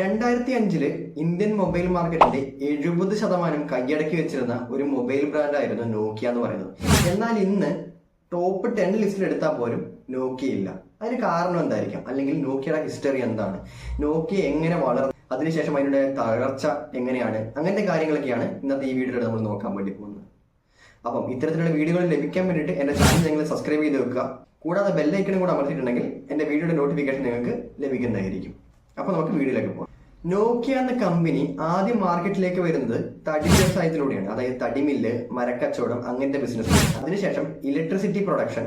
രണ്ടായിരത്തി അഞ്ചിൽ Indian mobile മാർക്കറ്റിന്റെ എഴുപത് ശതമാനം കൈയടക്കി വെച്ചിരുന്ന ഒരു മൊബൈൽ ബ്രാൻഡായിരുന്നു നോക്കിയ എന്ന് പറയുന്നത്. എന്നാൽ ഇന്ന് ടോപ്പ് ടെൻ ലിസ്റ്റിൽ എടുത്താൽ പോലും നോക്കിയ ഇല്ല അതിന് കാരണം എന്തായിരിക്കാം? അല്ലെങ്കിൽ നോക്കിയയുടെ ഹിസ്റ്ററി എന്താണ്? നോക്കിയ എങ്ങനെ വളർന്നു അതിനുശേഷം അതിന്റെ തകർച്ച എങ്ങനെയാണ്? അങ്ങനത്തെ കാര്യങ്ങളൊക്കെയാണ് ഇന്നത്തെ ഈ വീഡിയോയിൽ നമ്മൾ നോക്കാൻ വേണ്ടി പോകുന്നത്. അപ്പം ഇത്തരത്തിലുള്ള വീഡിയോകൾ ലഭിക്കാൻ വേണ്ടിയിട്ട് എന്റെ ചാനൽ നിങ്ങൾ സബ്സ്ക്രൈബ് ചെയ്ത് വെക്കുക. കൂടാതെ ബെല്ലൈക്കണും കൂടെ അമർത്തിയിട്ടുണ്ടെങ്കിൽ എന്റെ വീഡിയോയുടെ നോട്ടിഫിക്കേഷൻ നിങ്ങൾക്ക് ലഭിക്കുന്നതായിരിക്കും. അപ്പോൾ നമുക്ക് വീഡിയോയിലേക്ക് പോകാം. നോക്കിയ എന്ന കമ്പനി ആദ്യം മാർക്കറ്റിലേക്ക് വരുന്നത് തടി വ്യവസായത്തിലൂടെയാണ്. അതായത് തടിമില്ല് മരക്കച്ചവടം അങ്ങനത്തെ ബിസിനസ് അതിനുശേഷം ഇലക്ട്രിസിറ്റി പ്രൊഡക്ഷൻ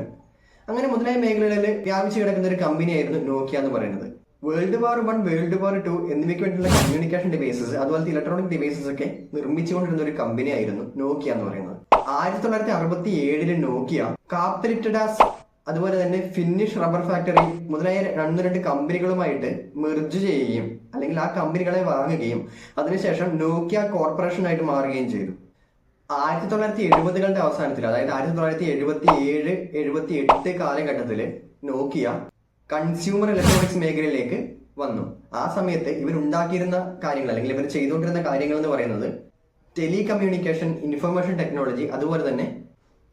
അങ്ങനെ മുതലായ മേഖലകളിൽ വ്യാപിച്ചു കിടക്കുന്ന ഒരു കമ്പനിയായിരുന്നു നോക്കിയ എന്ന് പറയുന്നത്. World war one world war two എന്നിവയ്ക്ക് വേണ്ടിയുള്ള കമ്മ്യൂണിക്കേഷൻ ഡിവൈസസ് അതുപോലത്തെ ഇലക്ട്രോണിക് ഡിവൈസസ് ഒക്കെ നിർമ്മിച്ചുകൊണ്ടിരുന്ന ഒരു കമ്പനിയായിരുന്നു നോക്കിയ എന്ന് പറയുന്നത്. ആയിരത്തി തൊള്ളായിരത്തി അറുപത്തി ഏഴിൽ നോക്കിയ കാപ്ലിറ്റഡാസ് അതുപോലെ തന്നെ ഫിനിഷ് റബ്ബർ ഫാക്ടറി മുതലായ രണ്ട് രണ്ട് കമ്പനികളുമായിട്ട് മെർജ് ചെയ്യുകയും അല്ലെങ്കിൽ ആ കമ്പനികളെ വാങ്ങുകയും അതിനുശേഷം നോക്കിയ കോർപ്പറേഷൻ ആയിട്ട് മാറുകയും ചെയ്തു. ആയിരത്തി തൊള്ളായിരത്തി എഴുപതുകളുടെ അവസാനത്തിൽ അതായത് ആയിരത്തി തൊള്ളായിരത്തി എഴുപത്തി ഏഴ് എഴുപത്തി എട്ട് കാലഘട്ടത്തിൽ നോക്കിയ കൺസ്യൂമർ ഇലക്ട്രോണിക്സ് മേഖലയിലേക്ക് വന്നു. ആ സമയത്ത് ഇവരുണ്ടാക്കിയിരുന്ന കാര്യങ്ങൾ അല്ലെങ്കിൽ ഇവർ ചെയ്തുകൊണ്ടിരുന്ന കാര്യങ്ങൾ എന്ന് പറയുന്നത് ടെലികമ്മ്യൂണിക്കേഷൻ ഇൻഫർമേഷൻ ടെക്നോളജി അതുപോലെ തന്നെ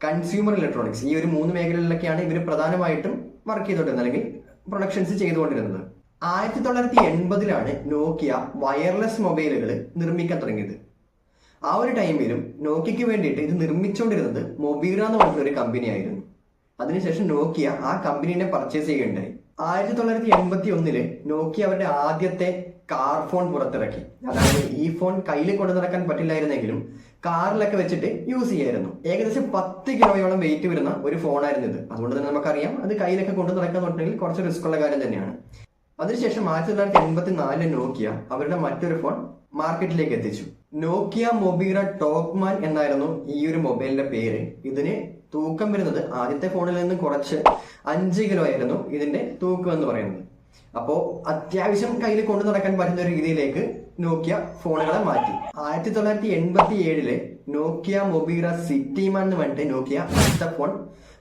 കൺസ്യൂമർ ഇലക്ട്രോണിക്സ് ഈ ഒരു മൂന്ന് മേഖലകളിലൊക്കെയാണ് ഇവർ പ്രധാനമായിട്ടും വർക്ക് ചെയ്തുകൊണ്ടിരുന്നത് അല്ലെങ്കിൽ പ്രൊഡക്ഷൻസ് ചെയ്തുകൊണ്ടിരുന്നത്. ആയിരത്തി തൊള്ളായിരത്തി എൺപതിലാണ് നോക്കിയ വയർലെസ് മൊബൈലുകൾ നിർമ്മിക്കാൻ തുടങ്ങിയത്. ആ ഒരു ടൈമിലും നോക്കിയക്ക് വേണ്ടിയിട്ട് ഇത് നിർമ്മിച്ചുകൊണ്ടിരുന്നത് മൊബീറ എന്ന് പറഞ്ഞ ഒരു കമ്പനി ആയിരുന്നു അതിനുശേഷം നോക്കിയ ആ കമ്പനീനെ പർച്ചേസ് ചെയ്യുകയുണ്ടായി. ആയിരത്തി തൊള്ളായിരത്തി എൺപത്തി ഒന്നിൽ നോക്കിയ അവരുടെ ആദ്യത്തെ കാർ ഫോൺ പുറത്തിറക്കി. അതായത് ഈ ഫോൺ കയ്യിൽ കൊണ്ടു നടക്കാൻ പറ്റില്ലായിരുന്നെങ്കിലും കാറിലൊക്കെ വെച്ചിട്ട് യൂസ് ചെയ്യായിരുന്നു. ഏകദേശം പത്ത് കിലോയോളം വെയിറ്റ് വരുന്ന ഒരു ഫോണായിരുന്നു ഇത്. അതുകൊണ്ട് തന്നെ നമുക്കറിയാം അത് കയ്യിലൊക്കെ കൊണ്ടു നടക്കാന്നുണ്ടെങ്കിൽ കുറച്ച് റിസ്ക് ഉള്ള കാര്യം തന്നെയാണ്. അതിനുശേഷം ആയിരത്തി തൊള്ളായിരത്തി എൺപത്തി നാലിൽ നോക്കിയ അവരുടെ മറ്റൊരു ഫോൺ മാർക്കറ്റിലേക്ക് എത്തിച്ചു. നോക്കിയ മൊബീറ ടോക്മാൻ എന്നായിരുന്നു ഈ ഒരു മൊബൈലിന്റെ പേര്. ഇതിന് തൂക്കം വരുന്നത് ആദ്യത്തെ ഫോണിൽ നിന്ന് കുറച്ച് അഞ്ച് കിലോ ആയിരുന്നു ഇതിന്റെ തൂക്കം എന്ന് പറയുന്നത്. അപ്പോ അത്യാവശ്യം കയ്യിൽ കൊണ്ടു നടക്കാൻ പറ്റുന്ന ഒരു രീതിയിലേക്ക് നോക്കിയ ഫോണുകളെ മാറ്റി. ആയിരത്തി തൊള്ളായിരത്തി എൺപത്തി ഏഴിൽ നോക്കിയ മൊബീറ സിറ്റിമാൻ എന്ന് പറഞ്ഞിട്ട് നോക്കിയ അടുത്ത ഫോൺ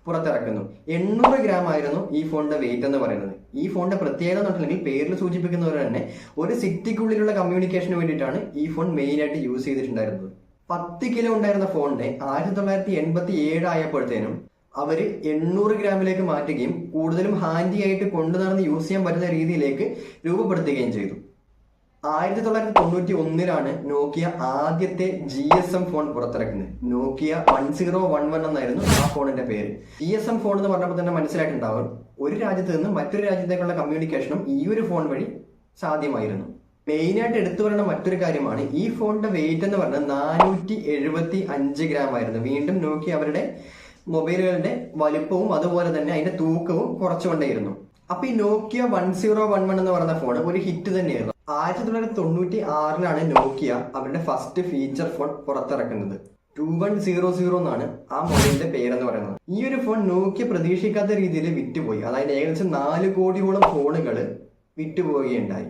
പുറത്തിറക്കുന്നു. എണ്ണൂറ് ഗ്രാം ആയിരുന്നു ഈ ഫോണിന്റെ വെയിറ്റ് എന്ന് പറയുന്നത്. ഈ ഫോണിന്റെ പ്രത്യേകത എന്ന് പറഞ്ഞിട്ടുണ്ടെങ്കിൽ പേരിൽ സൂചിപ്പിക്കുന്നവർ തന്നെ ഒരു സിറ്റിക്കുള്ളിലുള്ള കമ്മ്യൂണിക്കേഷന് വേണ്ടിയിട്ടാണ് ഈ ഫോൺ മെയിൻ ആയിട്ട് യൂസ് ചെയ്തിട്ടുണ്ടായിരുന്നത്. പത്ത് കിലോ ഉണ്ടായിരുന്ന ഫോണിനെ ആയിരത്തി തൊള്ളായിരത്തി എൺപത്തി ഏഴ് ആയപ്പോഴത്തേനും അവർ എണ്ണൂറ് ഗ്രാമിലേക്ക് മാറ്റുകയും കൂടുതലും ഹാൻഡി ആയിട്ട് കൊണ്ടു നടന്ന് യൂസ് ചെയ്യാൻ പറ്റുന്ന രീതിയിലേക്ക് രൂപപ്പെടുത്തുകയും ചെയ്തു. ആയിരത്തി തൊള്ളായിരത്തി തൊണ്ണൂറ്റി ഒന്നിലാണ് നോക്കിയ ആദ്യത്തെ G S M phone പുറത്തിറക്കുന്നത്. Nokia one zero one one എന്നായിരുന്നു ആ ഫോണിന്റെ പേര്. ജി എസ് എം ഫോൺ എന്ന് പറഞ്ഞപ്പോൾ തന്നെ മനസ്സിലായിട്ടുണ്ടാവും ഒരു രാജ്യത്ത് നിന്ന് മറ്റൊരു രാജ്യത്തേക്കുള്ള കമ്മ്യൂണിക്കേഷനും ഈ ഒരു ഫോൺ വഴി സാധ്യമായിരുന്നു. മെയിനായിട്ട് എടുത്തു പറയുന്ന മറ്റൊരു കാര്യമാണ് ഈ ഫോണിന്റെ വെയിറ്റ് എന്ന് പറഞ്ഞാൽ നാനൂറ്റി എഴുപത്തി അഞ്ച് ഗ്രാം ആയിരുന്നു. വീണ്ടും നോക്കി അവരുടെ മൊബൈലുകളുടെ വലുപ്പവും അതുപോലെ തന്നെ അതിന്റെ തൂക്കവും കുറച്ചുകൊണ്ടേയിരുന്നു. അപ്പൊ ഈ Nokia one zero one one എന്ന് പറയുന്ന ഫോൺ ഒരു ഹിറ്റ് തന്നെയായിരുന്നു. ആയിരത്തി തൊള്ളായിരത്തി തൊണ്ണൂറ്റി ആറിലാണ് നോക്കിയ അവരുടെ ഫസ്റ്റ് ഫീച്ചർ ഫോൺ പുറത്തിറക്കുന്നത്. ടു വൺ സീറോ സീറോ എന്നാണ് ആ മൊബൈലിന്റെ പേരെന്ന് പറയുന്നത്. ഈ ഒരു ഫോൺ നോക്കിയ പ്രതീക്ഷിക്കാത്ത രീതിയിൽ വിറ്റുപോയി. അതായത് ഏകദേശം നാല് കോടിയോളം ഫോണുകൾ വിറ്റുപോവുകയുണ്ടായി.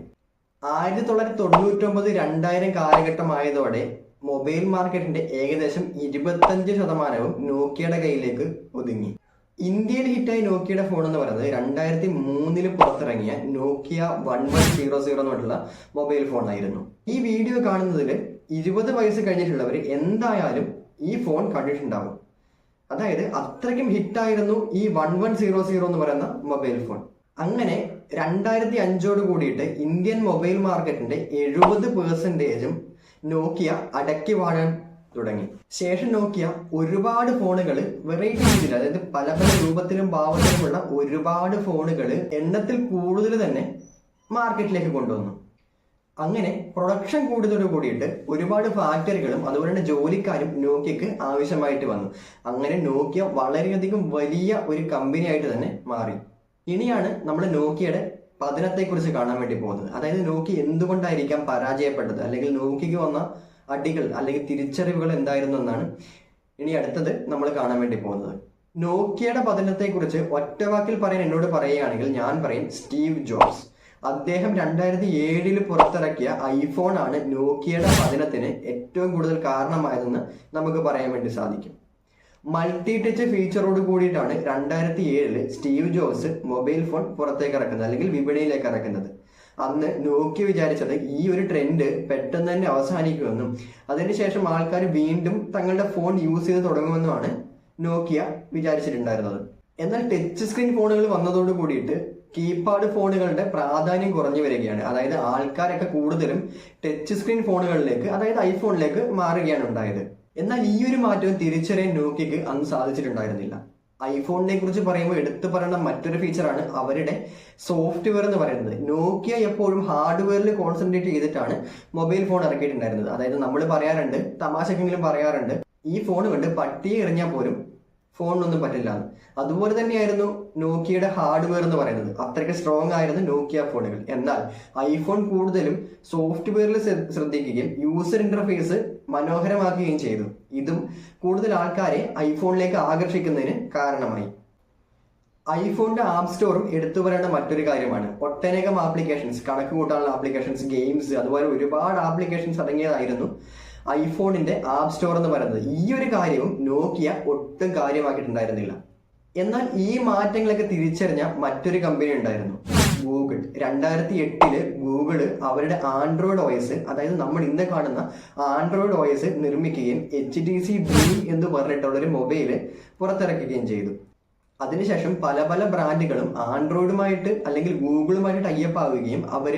ആയിരത്തി തൊള്ളായിരത്തി തൊണ്ണൂറ്റൊമ്പത് രണ്ടായിരം കാലഘട്ടമായതോടെ മൊബൈൽ മാർക്കറ്റിന്റെ ഏകദേശം ഇരുപത്തഞ്ച് ശതമാനവും നോക്കിയയുടെ കയ്യിലേക്ക് ഒതുങ്ങി. ഇന്ത്യയിൽ ഹിറ്റായി നോക്കിയുടെ ഫോൺ എന്ന് പറയുന്നത് രണ്ടായിരത്തി മൂന്നിൽ പുറത്തിറങ്ങിയ Nokia one one zero zero എന്ന് പറഞ്ഞിട്ടുള്ള മൊബൈൽ ഫോൺ ആയിരുന്നു. ഈ വീഡിയോ കാണുന്നതിൽ ഇരുപത് വയസ്സ് കഴിഞ്ഞിട്ടുള്ളവർ എന്തായാലും ഈ ഫോൺ കണ്ടിട്ടുണ്ടാവും. അതായത് അത്രയ്ക്കും ഹിറ്റായിരുന്നു ഈ വൺ വൺ സീറോ സീറോ എന്ന് പറയുന്ന മൊബൈൽ ഫോൺ അങ്ങനെ രണ്ടായിരത്തി അഞ്ചോട് കൂടിയിട്ട് ഇന്ത്യൻ മൊബൈൽ മാർക്കറ്റിന്റെ എഴുപത് പേഴ്സന്റേജും നോക്കിയ അടക്കി വാഴാൻ തുടങ്ങി. ശേഷം നോക്കിയ ഒരുപാട് ഫോണുകൾ വെറൈറ്റി രീതിയിൽ അതായത് പല പല രൂപത്തിലും ഭാവത്തിലുമുള്ള ഒരുപാട് ഫോണുകൾ എണ്ണത്തിൽ കൂടുതൽ തന്നെ മാർക്കറ്റിലേക്ക് കൊണ്ടുവന്നു. അങ്ങനെ പ്രൊഡക്ഷൻ കൂടുതലോട് കൂടിയിട്ട് ഒരുപാട് ഫാക്ടറികളും അതുപോലെ തന്നെ ജോലിക്കാരും നോക്കിയക്ക് ആവശ്യമായിട്ട് വന്നു. അങ്ങനെ നോക്കിയ വളരെയധികം വലിയ ഒരു കമ്പനി ആയിട്ട് തന്നെ മാറി. ഇനിയാണ് നമ്മൾ നോക്കിയയുടെ പതനത്തെ കുറിച്ച് കാണാൻ വേണ്ടി പോകുന്നത്. അതായത് നോക്കി എന്തുകൊണ്ടായിരിക്കാം പരാജയപ്പെട്ടത്? അല്ലെങ്കിൽ നോക്കിക്ക് വന്ന അടികൾ അല്ലെങ്കിൽ തിരിച്ചറിവുകൾ എന്തായിരുന്നു എന്നാണ് ഇനി അടുത്തത് നമ്മൾ കാണാൻ വേണ്ടി പോകുന്നത്. നോക്കിയയുടെ പതനത്തെ കുറിച്ച് ഒറ്റവാക്കിൽ പറയാൻ എന്നോട് പറയുകയാണെങ്കിൽ ഞാൻ പറയും സ്റ്റീവ് ജോബ്സ്. അദ്ദേഹം രണ്ടായിരത്തി ഏഴിൽ പുറത്തിറക്കിയ ഐഫോൺ ആണ് നോക്കിയയുടെ പതനത്തിന് ഏറ്റവും കൂടുതൽ കാരണമായതെന്ന് നമുക്ക് പറയാൻ വേണ്ടി സാധിക്കും. മൾട്ടി ടച്ച് ഫീച്ചറോട് കൂടിയിട്ടാണ് രണ്ടായിരത്തി ഏഴിൽ സ്റ്റീവ് ജോബ്സ് മൊബൈൽ ഫോൺ പുറത്തേക്ക് ഇറക്കുന്നത് അല്ലെങ്കിൽ വിപണിയിലേക്ക് ഇറക്കുന്നത്. അന്ന് നോക്കി വിചാരിച്ചത് ഈ ഒരു ട്രെൻഡ് പെട്ടെന്ന് തന്നെ അവസാനിക്കുമെന്നും അതിനുശേഷം ആൾക്കാർ വീണ്ടും തങ്ങളുടെ ഫോൺ യൂസ് ചെയ്ത് തുടങ്ങുമെന്നുമാണ് നോക്കിയ വിചാരിച്ചിട്ടുണ്ടായിരുന്നത്. എന്നാൽ ടച്ച് സ്ക്രീൻ ഫോണുകൾ വന്നതോട് കൂടിയിട്ട് കീപാഡ് ഫോണുകളുടെ പ്രാധാന്യം കുറഞ്ഞു വരികയാണ്. അതായത് ആൾക്കാരൊക്കെ കൂടുതലും ടച്ച് സ്ക്രീൻ ഫോണുകളിലേക്ക് അതായത് ഐഫോണിലേക്ക് മാറുകയാണ് ഉണ്ടായത്. എന്നാൽ ഈ ഒരു മാറ്റം തിരിച്ചറിയാൻ നോക്കിക്ക് അന്ന് സാധിച്ചിട്ടുണ്ടായിരുന്നില്ല. ഐഫോണിനെ കുറിച്ച് പറയുമ്പോൾ എടുത്തു പറയുന്ന മറ്റൊരു ഫീച്ചറാണ് അവരുടെ സോഫ്റ്റ്വെയർ എന്ന് പറയുന്നത്. നോക്കിയ എപ്പോഴും ഹാർഡ്വെയറിൽ കോൺസെൻട്രേറ്റ് ചെയ്തിട്ടാണ് മൊബൈൽ ഫോൺ ഇറക്കിയിട്ടുണ്ടായിരുന്നത്. അതായത് നമ്മൾ പറയാറുണ്ട് തമാശക്കെങ്കിലും പറയാറുണ്ട് ഈ ഫോൺ കൊണ്ട് പട്ടിയെ എറിഞ്ഞാൽ പോലും ഫോണിനൊന്നും പറ്റില്ല അതുപോലെ തന്നെയായിരുന്നു നോക്കിയയുടെ ഹാർഡ്വെയർ എന്ന് പറയുന്നത്. അത്രയ്ക്ക് സ്ട്രോങ് ആയിരുന്നു നോക്കിയ ഫോണുകൾ. എന്നാൽ ഐഫോൺ കൂടുതലും സോഫ്റ്റ്വെയറിൽ ശ്രദ്ധിക്കുകയും യൂസർ ഇന്റർഫേസ് മനോഹരമാക്കുകയും ചെയ്തു. ഇതും കൂടുതൽ ആൾക്കാരെ ഐഫോണിലേക്ക് ആകർഷിക്കുന്നതിന് കാരണമായി. ഐഫോണിന്റെ ആപ്പ് സ്റ്റോറും എടുത്തു പറയേണ്ട മറ്റൊരു കാര്യമാണ്. ഒട്ടനേകം ആപ്ലിക്കേഷൻസ് കണക്ക് കൂട്ടാനുള്ള ആപ്ലിക്കേഷൻസ് ഗെയിംസ് അതുപോലെ ഒരുപാട് ആപ്ലിക്കേഷൻസ് അടങ്ങിയതായിരുന്നു ഐഫോണിന്റെ ആപ്പ് സ്റ്റോർ എന്ന് പറയുന്നത് ഈ ഒരു കാര്യവും നോക്കിയ ഒട്ടും കാര്യമാക്കിയിട്ടുണ്ടായിരുന്നില്ല. എന്നാൽ ഈ മാറ്റങ്ങളൊക്കെ തിരിച്ചറിഞ്ഞ മറ്റൊരു കമ്പനി ഉണ്ടായിരുന്നു. ഗൂഗിൾ രണ്ടായിരത്തി എട്ടിൽ ഗൂഗിൾ അവരുടെ ആൻഡ്രോയിഡ് ഓയസ് അതായത് നമ്മൾ ഇന്ന് കാണുന്ന ആൻഡ്രോയിഡ് ഓയസ് നിർമ്മിക്കുകയും എച്ച് ഡി സി ഡ്രീം എന്ന് പറഞ്ഞിട്ടുള്ള ഒരു മൊബൈൽ പുറത്തിറക്കുകയും ചെയ്തു. അതിനുശേഷം പല പല ബ്രാൻഡുകളും ആൻഡ്രോയിഡുമായിട്ട് അല്ലെങ്കിൽ ഗൂഗിളുമായിട്ട് ടൈപ്പ് ആവുകയും അവർ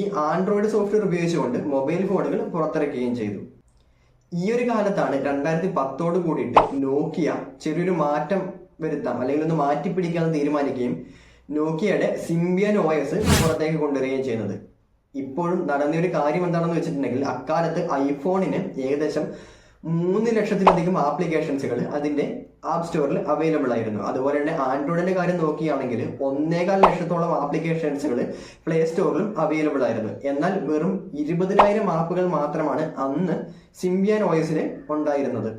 ഈ ആൻഡ്രോയിഡ് സോഫ്റ്റ്വെയർ ഉപയോഗിച്ചുകൊണ്ട് മൊബൈൽ ഫോണുകൾ പുറത്തിറക്കുകയും ചെയ്തു. ഈ ഒരു കാലത്താണ് രണ്ടായിരത്തി പത്തോട് കൂടിയിട്ട് നോക്കിയ ചെറിയൊരു മാറ്റം വരുത്താം അല്ലെങ്കിൽ ഒന്ന് മാറ്റിപ്പിടിക്കാൻ തീരുമാനിക്കുകയും നോക്കിയയുടെ സിംബിയൻ എസ് പുറത്തേക്ക് കൊണ്ടുവരികയും ചെയ്യുന്നത്. ഇപ്പോഴും നടന്ന ഒരു കാര്യം എന്താണെന്ന് വെച്ചിട്ടുണ്ടെങ്കിൽ അക്കാലത്ത് ഐഫോണിന് ഏകദേശം മൂന്ന് ലക്ഷത്തിലധികം ആപ്ലിക്കേഷൻസുകൾ അതിന്റെ ആപ്പ് സ്റ്റോറിൽ അവൈലബിൾ ആയിരുന്നു. അതുപോലെ തന്നെ ആൻഡ്രോയിഡിന്റെ കാര്യം നോക്കുകയാണെങ്കിൽ ഒന്നേകാൽ ലക്ഷത്തോളം ആപ്ലിക്കേഷൻസുകൾ പ്ലേ സ്റ്റോറിലും അവൈലബിൾ ആയിരുന്നു. എന്നാൽ വെറും ഇരുപതിനായിരം ആപ്പുകൾ മാത്രമാണ് അന്ന് സിംബിയൻ ഓയസിന് ഉണ്ടായിരുന്നത്.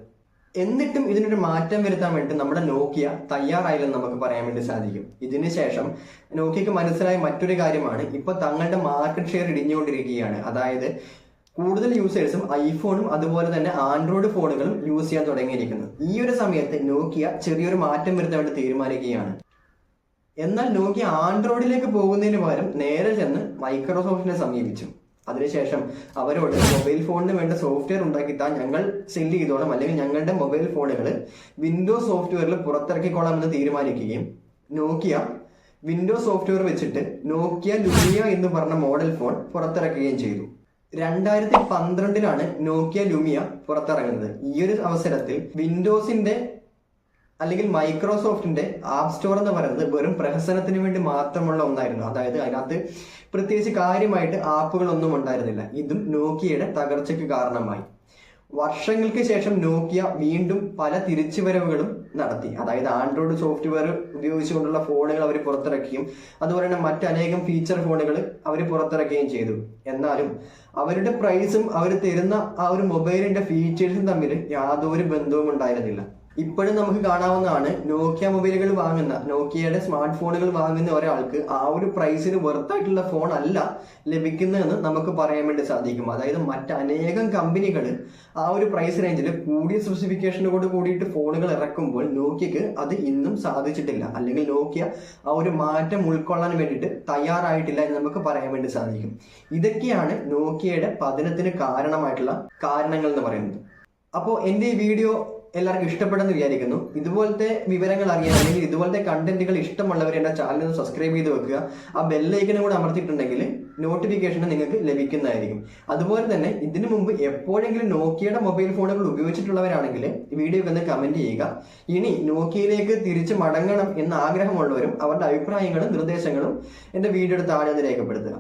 എന്നിട്ടും ഇതിനൊരു മാറ്റം വരുത്താൻ വേണ്ടി നമ്മുടെ നോക്കിയ തയ്യാറായില്ലെന്ന് നമുക്ക് പറയാൻ വേണ്ടി സാധിക്കും. ഇതിനുശേഷം നോക്കിയക്ക് മനസ്സിലായ മറ്റൊരു കാര്യമാണ് ഇപ്പൊ തങ്ങളുടെ മാർക്കറ്റ് ഷെയർ ഇടിഞ്ഞുകൊണ്ടിരിക്കുകയാണ്. അതായത് കൂടുതൽ യൂസേഴ്സും ഐഫോണും അതുപോലെ തന്നെ ആൻഡ്രോയിഡ് ഫോണുകളും യൂസ് ചെയ്യാൻ തുടങ്ങിയിരിക്കുന്നു. ഈ ഒരു സമയത്ത് നോക്കിയ ചെറിയൊരു മാറ്റം വരുത്താൻ വേണ്ടി തീരുമാനിക്കുകയാണ്. എന്നാൽ നോക്കിയ ആൻഡ്രോയിഡിലേക്ക് പോകുന്നതിന് പകരം നേരെ ചെന്ന് മൈക്രോസോഫ്റ്റിനെ സമീപിച്ചു. അതിനുശേഷം അവരോട് മൊബൈൽ ഫോണിന് വേണ്ട സോഫ്റ്റ്വെയർ ഉണ്ടാക്കിത്താൻ ഞങ്ങൾ സെൽ ചെയ്തോളാം അല്ലെങ്കിൽ ഞങ്ങളുടെ മൊബൈൽ ഫോണുകൾ വിൻഡോസ് സോഫ്റ്റ്വെയറിൽ പുറത്തിറക്കിക്കോളാം എന്ന് തീരുമാനിക്കുകയും നോക്കിയ വിൻഡോസ് സോഫ്റ്റ്വെയർ വെച്ചിട്ട് നോക്കിയ ലുലിയ എന്ന് പറഞ്ഞ മോഡൽ ഫോൺ പുറത്തിറക്കുകയും ചെയ്തു. രണ്ടായിരത്തി പന്ത്രണ്ടിലാണ് നോക്കിയ ലുമിയ പുറത്തിറങ്ങുന്നത്. ഈ ഒരു അവസരത്തിൽ വിൻഡോസിന്റെ അല്ലെങ്കിൽ മൈക്രോസോഫ്റ്റിന്റെ ആപ്പ് സ്റ്റോർ എന്ന് പറയുന്നത് വെറും പ്രഹസനത്തിന് വേണ്ടി മാത്രമുള്ള ഒന്നായിരുന്നു. അതായത് അതിനകത്ത് പ്രത്യേകിച്ച് കാര്യമായിട്ട് ആപ്പുകളൊന്നും ഉണ്ടായിരുന്നില്ല. ഇതും നോക്കിയയുടെ തകർച്ചയ്ക്ക് കാരണമായി. വർഷങ്ങൾക്ക് ശേഷം നോക്കിയ വീണ്ടും പല തിരിച്ചുവരവുകളും നടത്തി. അതായത് ആൻഡ്രോയിഡ് സോഫ്റ്റ്വെയർ ഉപയോഗിച്ചുകൊണ്ടുള്ള ഫോണുകൾ അവർ പുറത്തിറക്കുകയും അതുപോലെ തന്നെ മറ്റനേകം ഫീച്ചർ ഫോണുകൾ അവർ പുറത്തിറക്കുകയും ചെയ്തു. എന്നാലും അവരുടെ പ്രൈസും അവർ തരുന്ന ആ ഒരു മൊബൈലിന്റെ ഫീച്ചേഴ്സും തമ്മിൽ യാതൊരു ബന്ധവും ഉണ്ടായിരുന്നില്ല ഇപ്പോഴും നമുക്ക് കാണാവുന്നതാണ് നോക്കിയ മൊബൈലുകൾ വാങ്ങുന്ന നോക്കിയയുടെ സ്മാർട്ട് ഫോണുകൾ വാങ്ങുന്ന ഒരാൾക്ക് ആ ഒരു പ്രൈസിന് വെറുത്തായിട്ടുള്ള ഫോൺ അല്ല ലഭിക്കുന്നതെന്ന് നമുക്ക് പറയാൻ വേണ്ടി സാധിക്കും. അതായത് മറ്റനേകം കമ്പനികൾ ആ ഒരു പ്രൈസ് റേഞ്ചിൽ കൂടിയ സ്പെസിഫിക്കേഷനോട് കൂടിയിട്ട് ഫോണുകൾ ഇറക്കുമ്പോൾ നോക്കിയക്ക് അത് ഇന്നും സാധിച്ചിട്ടില്ല. അല്ലെങ്കിൽ നോക്കിയ ആ ഒരു മാറ്റം ഉൾക്കൊള്ളാൻ വേണ്ടിയിട്ട് തയ്യാറായിട്ടില്ല എന്ന് നമുക്ക് പറയാൻ വേണ്ടി സാധിക്കും. ഇതൊക്കെയാണ് നോക്കിയയുടെ പതനത്തിന് കാരണമായിട്ടുള്ള കാരണങ്ങൾ എന്ന് പറയുന്നത്. അപ്പോൾ എന്റെ ഈ വീഡിയോ എല്ലാവർക്കും ഇഷ്ടപ്പെടുമെന്ന് വിചാരിക്കുന്നു. ഇതുപോലത്തെ വിവരങ്ങൾ അറിയാൻ അല്ലെങ്കിൽ ഇതുപോലത്തെ കണ്ടന്റുകൾ ഇഷ്ടമുള്ളവർ എന്റെ ചാനൽ സബ്സ്ക്രൈബ് ചെയ്ത് വെക്കുക. ആ ബെല്ലൈക്കനും കൂടെ അമർത്തിയിട്ടുണ്ടെങ്കിൽ നോട്ടിഫിക്കേഷൻ നിങ്ങൾക്ക് ലഭിക്കുന്നതായിരിക്കും. അതുപോലെ തന്നെ ഇതിനു മുമ്പ് എപ്പോഴെങ്കിലും നോക്കിയയുടെ മൊബൈൽ ഫോണുകൾ ഉപയോഗിച്ചിട്ടുള്ളവരാണെങ്കിൽ വീഡിയോ ഒന്ന് കമന്റ് ചെയ്യുക. ഇനി നോക്കിയയിലേക്ക് തിരിച്ച് മടങ്ങണം എന്ന ആഗ്രഹമുള്ളവരും അവരുടെ അഭിപ്രായങ്ങളും നിർദ്ദേശങ്ങളും എന്റെ വീഡിയോയുടെ താഴെ രേഖപ്പെടുത്തുക.